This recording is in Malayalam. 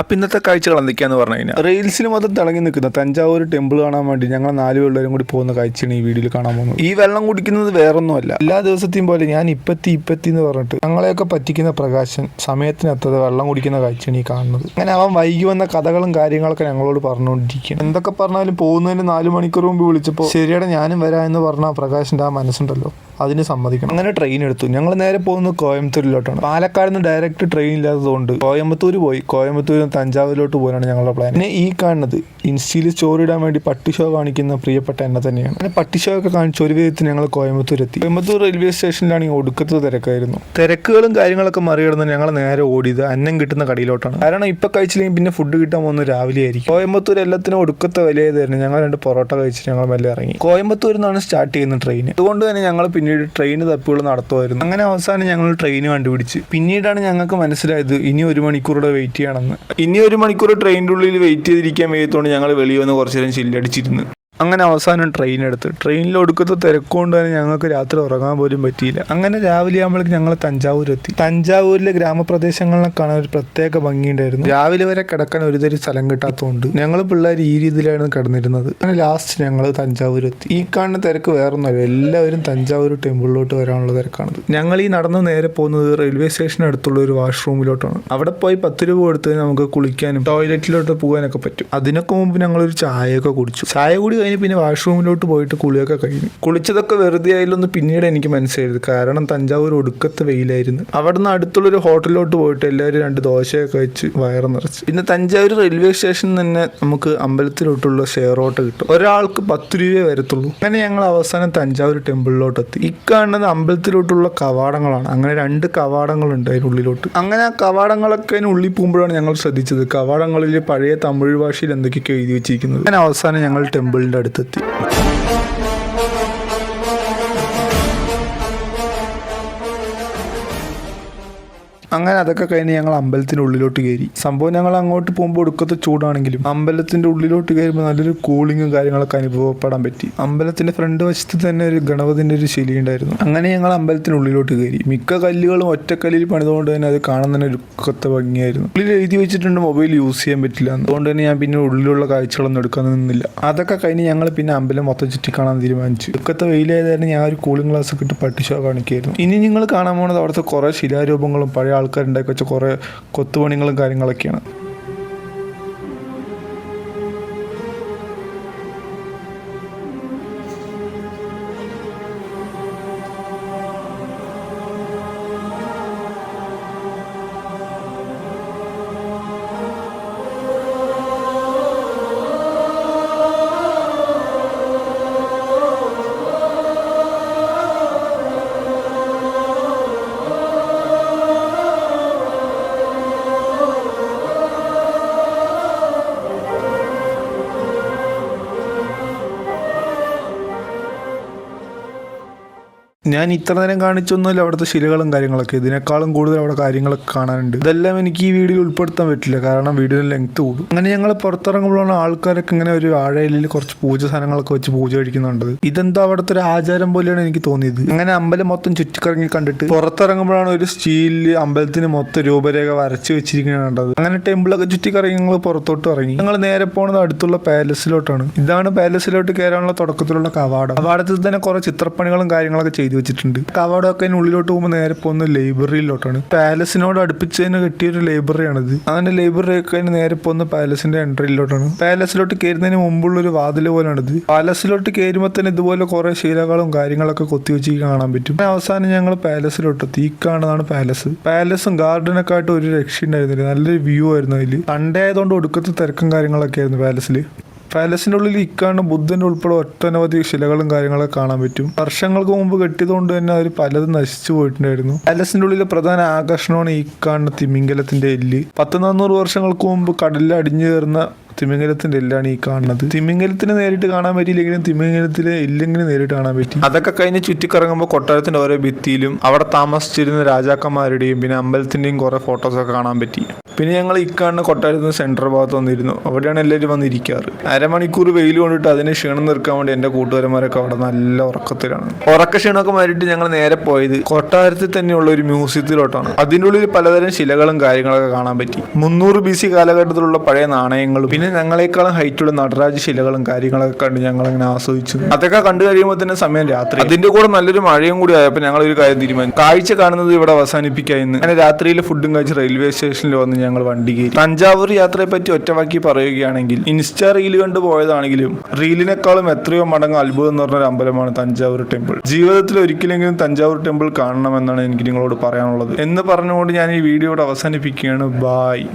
അപ്പം ഇന്നത്തെ കാഴ്ചകൾ എന്തൊക്കെയാന്ന് പറഞ്ഞു കഴിഞ്ഞാൽ റീൽസിൽ മൊത്തം തിളങ്ങി നിൽക്കുന്ന തഞ്ചാവൂർ ടെമ്പിൾ കാണാൻ വേണ്ടി ഞങ്ങൾ നാല് പേരും കൂടി പോകുന്ന കാഴ്ചയാണ് ഈ വീഡിയോയിൽ കാണാൻ പോകുന്നത്. ഈ വെള്ളം കുടിക്കുന്നത് വേറൊന്നുമല്ല. എല്ലാ ദിവസത്തെയും പോലെ ഞാൻ ഇപ്പത്തി ഇപ്പത്തി എന്ന് പറഞ്ഞിട്ട് ഞങ്ങളെയൊക്കെ പറ്റിക്കുന്ന പ്രകാശൻ സമയത്തിനെത്താതെ വെള്ളം കുടിക്കുന്ന കാഴ്ചയാണ് ഈ കാണുന്നത്. അങ്ങനെ അവൻ വൈകി വന്ന കഥകളും കാര്യങ്ങളൊക്കെ ഞങ്ങളോട് പറഞ്ഞുകൊണ്ടിരിക്കുകയാണ്. എന്തൊക്കെ പറഞ്ഞാലും പോകുന്നതിന് നാല് മണിക്കൂർ മുമ്പ് വിളിച്ചപ്പോൾ ശരിയുടെ ഞാനും വരാം എന്ന് പറഞ്ഞ ആ പ്രകാശിന്റെ ആ മനസ്സുണ്ടല്ലോ. അതിന് സമ്മതിക്കണം. അങ്ങനെ ട്രെയിൻ എടുത്തു. ഞങ്ങൾ നേരെ പോകുന്നത് കോയമ്പത്തൂരിലോട്ടാണ്. പാലക്കാട് നിന്ന് ഡയറക്റ്റ് ട്രെയിൻ ഇല്ലാത്തതുകൊണ്ട് കോയമ്പത്തൂർ പോയി. കോയമ്പത്തൂരിൽ നിന്ന് തഞ്ചാവൂരിലോട്ട് പോകാനാണ് ഞങ്ങളുടെ പ്ലാൻ പിന്നെ ഈ കാണുന്നത് ഇൻസ്റ്റയിൽ സ്റ്റോറി ഇടാൻ വേണ്ടി പട്ടി ഷോ കാണിക്കുന്ന പ്രിയപ്പെട്ട എന്നെ തന്നെയാണ്. അങ്ങനെ പട്ടി ഷോ ഒക്കെ കാണിച്ച് ഒരു വിധത്തിൽ ഞങ്ങൾ കോയമ്പത്തൂർ എത്തി കോയമ്പത്തൂർ റെയിൽവേ സ്റ്റേഷനിലാണെങ്കിൽ ഒടുക്കത്തെ തിരക്കായിരുന്നു. തിരക്കുകളും കാര്യങ്ങളൊക്കെ മറികടന്ന് ഞങ്ങൾ നേരെ ഓടിയത് അന്നം കിട്ടുന്ന കടയിലോട്ടാണ്. കാരണം ഇപ്പൊ കഴിച്ചില്ലെങ്കിൽ പിന്നെ ഫുഡ് കിട്ടാൻ പോകുന്നത് രാവിലെ ആയിരിക്കും. കോയമ്പത്തൂർ എല്ലാത്തിനും ഒടുക്കത്തെ വിലയായിരുന്നു. ഞങ്ങൾ രണ്ട് പൊറോട്ട കഴിച്ച് ഞങ്ങൾ മെല്ലെ ഇറങ്ങി. കോയമ്പത്തൂരിൽ നിന്നാണ് സ്റ്റാർട്ട് ചെയ്യുന്ന ട്രെയിൻ അതുകൊണ്ട് തന്നെ ഞങ്ങൾ പിന്നീട് ട്രെയിൻ തപ്പുകൾ നടത്തുമായിരുന്നു. അങ്ങനെ അവസാനം ഞങ്ങൾ ട്രെയിൻ കണ്ടുപിടിച്ച്. പിന്നീടാണ് ഞങ്ങൾക്ക് മനസ്സിലായത് ഇനി ഒരു മണിക്കൂറുടെ വെയിറ്റ് ചെയ്യണമെന്ന്. ഇനി ഒരു മണിക്കൂർ ട്രെയിനിന്റെ ഉള്ളിൽ വെയിറ്റ് ചെയ്തിരിക്കാൻ വയ്യത്തോണ്ട് ഞങ്ങൾ വെളിയിൽ വന്ന് കുറച്ച് നേരം ചില്ലടിച്ചിരുന്നു. അങ്ങനെ അവസാനം ട്രെയിൻ എടുത്ത്. ട്രെയിനിൽ ഒടുക്കത്തെ തിരക്കുകൊണ്ട് തന്നെ ഞങ്ങൾക്ക് രാത്രി ഉറങ്ങാൻ പോലും പറ്റിയില്ല. അങ്ങനെ രാവിലെ ആകുമ്പോഴേക്കും ഞങ്ങൾ തഞ്ചാവൂർ എത്തി. തഞ്ചാവൂരിലെ ഗ്രാമപ്രദേശങ്ങളിലെ കാണാൻ ഒരു പ്രത്യേക ഭംഗിയുണ്ടായിരുന്നു രാവിലെ വരെ കിടക്കാൻ ഒരു തരി സ്ഥലം കിട്ടാത്തതുകൊണ്ട് ഞങ്ങൾ പിള്ളേർ ഈ രീതിയിലായിരുന്നു കിടന്നിരുന്നത്. അങ്ങനെ ലാസ്റ്റ് ഞങ്ങൾ തഞ്ചാവൂർ എത്തി. ഈ കാണുന്ന തിരക്ക് വേറൊന്നുമല്ല. എല്ലാവരും തഞ്ചാവൂർ ടെമ്പിളിലോട്ട് വരാനുള്ള തിരക്കാണത്. ഞങ്ങൾ ഈ നടന്ന് നേരെ പോകുന്നത് റെയിൽവേ സ്റ്റേഷൻ അടുത്തുള്ള ഒരു വാഷ്റൂമിലോട്ടാണ് അവിടെ പോയി പത്ത് രൂപ കൊടുത്ത് നമുക്ക് കുളിക്കാനും ടോയ്ലറ്റിലോട്ട് പോകാനൊക്കെ പറ്റും. അതിനൊക്കെ മുമ്പ് ഞങ്ങളൊരു ചായയൊക്കെ കുടിച്ചു. ചായ കൂടി കഴിഞ്ഞ് പിന്നെ വാഷ്റൂമിലോട്ട് പോയിട്ട് കുളിയൊക്കെ കഴിഞ്ഞു. കുളിച്ചതൊക്കെ വെറുതെ ആയില്ലൊന്ന് പിന്നീട് എനിക്ക് മനസ്സിലായത്. കാരണം തഞ്ചാവൂർ ഒടുക്കത്തെ വെയിലായിരുന്നു. അവിടെ നിന്ന് അടുത്തുള്ളൊരു ഹോട്ടലിലോട്ട് പോയിട്ട് എല്ലാവരും രണ്ട് ദോശയൊക്കെ വെച്ച് വയറ് നിറച്ച്. പിന്നെ തഞ്ചാവൂർ റെയിൽവേ സ്റ്റേഷനിൽ തന്നെ നമുക്ക് അമ്പലത്തിലോട്ടുള്ള ഷെയർ ഓട്ടോ കിട്ടും. ഒരാൾക്ക് പത്ത് രൂപയെ വരത്തുള്ളൂ. അങ്ങനെ ഞങ്ങൾ അവസാനം തഞ്ചാവൂർ ടെമ്പിളിലോട്ട് എത്തി കാണുന്നത് അമ്പലത്തിലോട്ടുള്ള കവാടങ്ങളാണ്. അങ്ങനെ രണ്ട് കവാടങ്ങളുണ്ട് അതിനുള്ളിലോട്ട് അങ്ങനെ ആ കവാടങ്ങളൊക്കെ അതിന് ഉള്ളിൽ പോകുമ്പോഴാണ് ഞങ്ങൾ ശ്രദ്ധിച്ചത്. കവാടങ്ങളിൽ പഴയ തമിഴ് ഭാഷയിൽ എന്തൊക്കെയൊക്കെ എഴുതി വെച്ചിരിക്കുന്നത്. അങ്ങനെ അവസാനം ഞങ്ങൾ ടെമ്പിളിന്റെ അടുത്തെത്തി. അങ്ങനെ അതൊക്കെ കഴിഞ്ഞ് ഞങ്ങൾ അമ്പലത്തിന്റെ ഉള്ളിലോട്ട് കയറി. സംഭവം ഞങ്ങൾ അങ്ങോട്ട് പോകുമ്പോൾ ഒടുക്കത്തെ ചൂടാണെങ്കിലും അമ്പലത്തിന്റെ ഉള്ളിലോട്ട് കയറുമ്പോൾ നല്ലൊരു കൂളിങ്ങും കാര്യങ്ങളൊക്കെ അനുഭവപ്പെടാൻ പറ്റി. അമ്പലത്തിന്റെ ഫ്രണ്ട് വശത്ത് തന്നെ ഒരു ഗണപതിന്റെ ഒരു ശിലി ഉണ്ടായിരുന്നു. അങ്ങനെ ഞങ്ങൾ അമ്പലത്തിന്റെ ഉള്ളിലോട്ട് കയറി. മിക്ക കല്ലുകളും ഒറ്റക്കല്ലിൽ പണിതുകൊണ്ട് തന്നെ അത് കാണാൻ തന്നെ ഒരു കത്ത ഭംഗിയായിരുന്നു. ഉള്ളിൽ എഴുതി വെച്ചിട്ടുണ്ട് മൊബൈൽ യൂസ് ചെയ്യാൻ പറ്റില്ല അതുകൊണ്ട് തന്നെ ഞാൻ പിന്നെ ഉള്ളിലുള്ള കാഴ്ചകളൊന്നും എടുക്കാൻ നിന്നില്ല. അതൊക്കെ കഴിഞ്ഞ് ഞങ്ങൾ പിന്നെ അമ്പലം മൊത്തം ചുറ്റി കാണാൻ തീരുമാനിച്ചു. ഒക്കത്തെ വെയിലായതായിരുന്നു ഞാൻ ഒരു കൂളിംഗ് ഗ്ലാസ് ഒക്കെ ഇട്ട് പട്ടി ഷോ കാണിക്കായിരുന്നു ഇനി നിങ്ങൾ കാണാൻ പോകുന്നത് അവിടുത്തെ കുറേ ശിലാരൂപങ്ങളും പഴയ ആൾക്കാരുണ്ടാക്കി വെച്ച കുറേ കൊത്തുപണികളും കാര്യങ്ങളൊക്കെയാണ്. ഞാൻ ഇത്ര നേരം കാണിച്ചൊന്നുമില്ല അവിടുത്തെ ശിലകളും കാര്യങ്ങളൊക്കെ. ഇതിനേക്കാളും കൂടുതൽ അവിടെ കാര്യങ്ങളൊക്കെ കാണാനുണ്ട്. ഇതെല്ലാം എനിക്ക് ഈ വീഡിയോ ഉൾപ്പെടുത്താൻ പറ്റില്ല. കാരണം വീഡിയോ ലെങ്ത് കൂടും. അങ്ങനെ ഞങ്ങൾ പുറത്തിറങ്ങുമ്പോഴാണ് ആൾക്കാരൊക്കെ ഇങ്ങനെ ഒരു വാഴയിലിൽ കുറച്ച് പൂജ സാധനങ്ങളൊക്കെ വെച്ച് പൂജ കഴിക്കുന്നുണ്ട്. ഇതെന്താ അവിടുത്തെ ഒരു ആചാരം പോലെയാണ് എനിക്ക് തോന്നിയത്. അങ്ങനെ അമ്പലം മൊത്തം ചുറ്റിക്കറങ്ങി കണ്ടിട്ട് പുറത്തിറങ്ങുമ്പോഴാണ് ഒരു സ്റ്റീലിൽ അമ്പലത്തിന് മൊത്തം രൂപരേഖ വരച്ച് വെച്ചിരിക്കുന്നത് അങ്ങനെ ടെമ്പിളൊക്കെ ചുറ്റിക്കറങ്ങി ഞങ്ങൾ പുറത്തോട്ട് ഇറങ്ങി. ഞങ്ങൾ നേരെ പോണത് അടുത്തുള്ള പാലസിലോട്ടാണ്. ഇതാണ് പാലസിലോട്ട് കയറാനുള്ള തുടക്കത്തിലുള്ള കവാടം. കവാടത്തിൽ തന്നെ കുറെ ചിത്രപ്പണികളും കാര്യങ്ങളൊക്കെ ചെയ്തു. വെച്ചിട്ടുണ്ട് കവാടമൊക്കെ അതിന് ഉള്ളിലോട്ട് പോകുമ്പോൾ നേരെ പോകുന്ന ലൈബ്രറിയിലോട്ടാണ്. പാലസിനോട് അടുപ്പിച്ച് തന്നെ കിട്ടിയൊരു ലൈബ്രറിയാണിത്. അങ്ങനെ ലൈബ്രറി ഒക്കെ നേരെ പോകുന്ന പാലസിന്റെ എൻട്രിയിലോട്ടാണ്. പാലസിലോട്ട് കയറുന്നതിന് മുമ്പുള്ള ഒരു വാതിൽ പോലാണിത് പാലസിലോട്ട് കയറുമ്പോൾ തന്നെ ഇതുപോലെ കുറെ ശീലകളും കാര്യങ്ങളൊക്കെ കൊത്തിവെച്ച് കാണാൻ പറ്റും. അവസാനം ഞങ്ങൾ പാലസിലോട്ട് ഈ കാണുന്നതാണ് പാലസ്. പാലസും ഗാർഡനൊക്കെ ആയിട്ട് ഒരു രക്ഷ ഉണ്ടായിരുന്നില്ല നല്ലൊരു വ്യൂ ആയിരുന്നു അതിൽ സൺഡേ ആയതുകൊണ്ട് ഒടുക്കത്തെ തിരക്കും കാര്യങ്ങളൊക്കെ ആയിരുന്നു പാലസിൽ പാലസിന്റെ ഉള്ളിൽ ഇക്കാണ് ബുദ്ധന്റെ ഉൾപ്പെടെ ഒട്ടനവധി ശിലകളും കാര്യങ്ങളൊക്കെ കാണാൻ പറ്റും. വർഷങ്ങൾക്ക് മുമ്പ് കെട്ടിയതുകൊണ്ട് തന്നെ അവർ പലതും നശിച്ചു പോയിട്ടുണ്ടായിരുന്നു. പാലസിന്റെ ഉള്ളിലെ പ്രധാന ആകർഷണമാണ് ഈ കാണുന്ന തിമിംഗലത്തിന്റെ എല്ല്. പത്ത് നാനൂറ് വർഷങ്ങൾക്ക് മുമ്പ് കടലിൽ അടിഞ്ഞു കയറുന്ന തിമിംഗലത്തിന്റെ എല്ലാണ് ഈ കാണുന്നത്. തിമിംഗലത്തിന് നേരിട്ട് കാണാൻ പറ്റിയില്ലെങ്കിലും തിമിംഗലത്തിലെ ഇല്ലെങ്കിലും നേരിട്ട് കാണാൻ പറ്റി. അതൊക്കെ കഴിഞ്ഞ് ചുറ്റിക്കറങ്ങുമ്പോൾ കൊട്ടാരത്തിന്റെ ഓരോ ഭിത്തിയിലും അവിടെ താമസിച്ചിരുന്ന രാജാക്കന്മാരുടെയും പിന്നെ അമ്പലത്തിന്റെയും കുറെ ഫോട്ടോസ് ഒക്കെ കാണാൻ പറ്റി. പിന്നെ ഞങ്ങൾ ഇക്കാണ് കൊട്ടാരത്തിന് സെന്റർ ഭാഗത്ത് വന്നിരുന്നു. അവിടെയാണ് എല്ലാവരും വന്നിരിക്കാറ്. അരമണിക്കൂർ വെയിൽ കൊണ്ടിട്ട് അതിന് ക്ഷീണം നിർക്കാൻ വേണ്ടി എന്റെ കൂട്ടുകാരന്മാരൊക്കെ അവിടെ നല്ല ഉറക്കത്തിലാണ്. ഉറക്ക ക്ഷീണമൊക്കെ മാറിയിട്ട് ഞങ്ങൾ നേരെ പോയത് കൊട്ടാരത്തിൽ തന്നെയുള്ള ഒരു മ്യൂസിയത്തിലോട്ടാണ്. അതിന്റെ ഉള്ളിൽ പലതരം ശിലകളും കാര്യങ്ങളൊക്കെ കാണാൻ പറ്റി. മുന്നൂറ് ബി സി കാലഘട്ടത്തിലുള്ള പഴയ നാണയങ്ങളും പിന്നെ ഞങ്ങളെക്കാളും ഹൈറ്റുള്ള നടരാജ് ശിലകളും കാര്യങ്ങളൊക്കെ കണ്ട് ഞങ്ങൾ അങ്ങനെ ആസ്വദിച്ചു. അതൊക്കെ കണ്ടു കഴിയുമ്പോൾ തന്നെ സമയം രാത്രി. അതിന്റെ കൂടെ നല്ലൊരു മഴയും കൂടി ആയപ്പോൾ ഞങ്ങൾ ഒരു കാര്യം തീരുമാനിച്ചു. കാഴ്ച കാണുന്നത് ഇവിടെ അവസാനിപ്പിക്കുക എന്ന് അങ്ങനെ രാത്രിയിലെ ഫുഡും കഴിച്ച് റെയിൽവേ സ്റ്റേഷനിൽ വന്ന് ഞങ്ങൾ വണ്ടി കയറി. തഞ്ചാവൂർ യാത്രയെ പറ്റി ഒറ്റവാക്കി പറയുകയാണെങ്കിൽ ഇൻസ്റ്റാ റീൽ കണ്ടു പോയതാണെങ്കിലും റീലിനെക്കാളും എത്രയോ മടങ്ങ് അത്ഭുതം എന്ന് പറഞ്ഞ അമ്പലമാണ് തഞ്ചാവൂർ ടെമ്പിൾ. ജീവിതത്തിൽ ഒരിക്കലെങ്കിലും തഞ്ചാവൂർ ടെമ്പിൾ കാണണമെന്നാണ് എനിക്ക് നിങ്ങളോട് പറയാനുള്ളത്. എന്ന് പറഞ്ഞുകൊണ്ട് ഞാൻ ഈ വീഡിയോയുടെ അവസാനിപ്പിക്കുകയാണ്. ബായ്